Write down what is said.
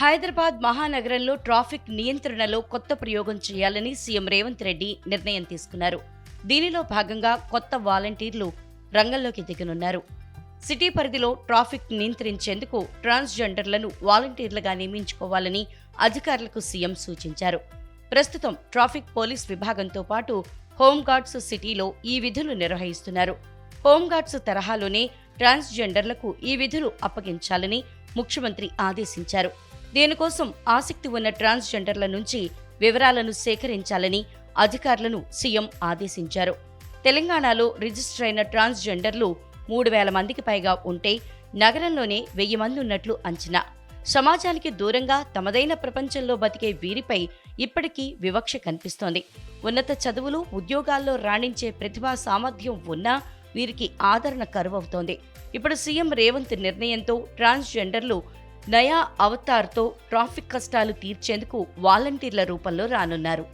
హైదరాబాద్ మహానగరంలో ట్రాఫిక్ నియంత్రణలో కొత్త ప్రయోగం చేయాలని సీఎం రేవంత్ రెడ్డి నిర్ణయం తీసుకున్నారు. దీనిలో భాగంగా కొత్త వాలంటీర్లు రంగంలోకి దిగనున్నారు. సిటీ పరిధిలో ట్రాఫిక్ నియంత్రించేందుకు ట్రాన్స్జెండర్లను వాలంటీర్లుగా నియమించుకోవాలని అధికారులకు సీఎం సూచించారు. ప్రస్తుతం ట్రాఫిక్ పోలీస్ విభాగంతో పాటు హోంగార్డ్స్ సిటీలో ఈ విధులు నిర్వహిస్తున్నారు. హోంగార్డ్స్ తరహాలోనే ట్రాన్స్జెండర్లకు ఈ విధులు అప్పగించాలని ముఖ్యమంత్రి ఆదేశించారు. దీనికోసం ఆసక్తి ఉన్న ట్రాన్స్జెండర్ల నుంచి వివరాలను సేకరించాలని అధికారులను సీఎం ఆదేశించారు. తెలంగాణలో రిజిస్టర్ అయిన ట్రాన్స్జెండర్లు మూడు వేల మందికి పైగా ఉంటే నగరంలోనే వెయ్యి మంది ఉన్నట్లు అంచనా. సమాజానికి దూరంగా తమదైన ప్రపంచంలో బతికే వీరిపై ఇప్పటికీ వివక్ష కనిపిస్తోంది. ఉన్నత చదువులు ఉద్యోగాల్లో రాణించే ప్రతిభా సామర్థ్యం ఉన్నా వీరికి ఆదరణ కరువవుతోంది. ఇప్పుడు సీఎం రేవంత్ నిర్ణయంతో ట్రాన్స్జెండర్లు నయా అవతార్తో ట్రాఫిక్ కష్టాలు తీర్చేందుకు వాలంటీర్ల రూపంలో రానున్నారు.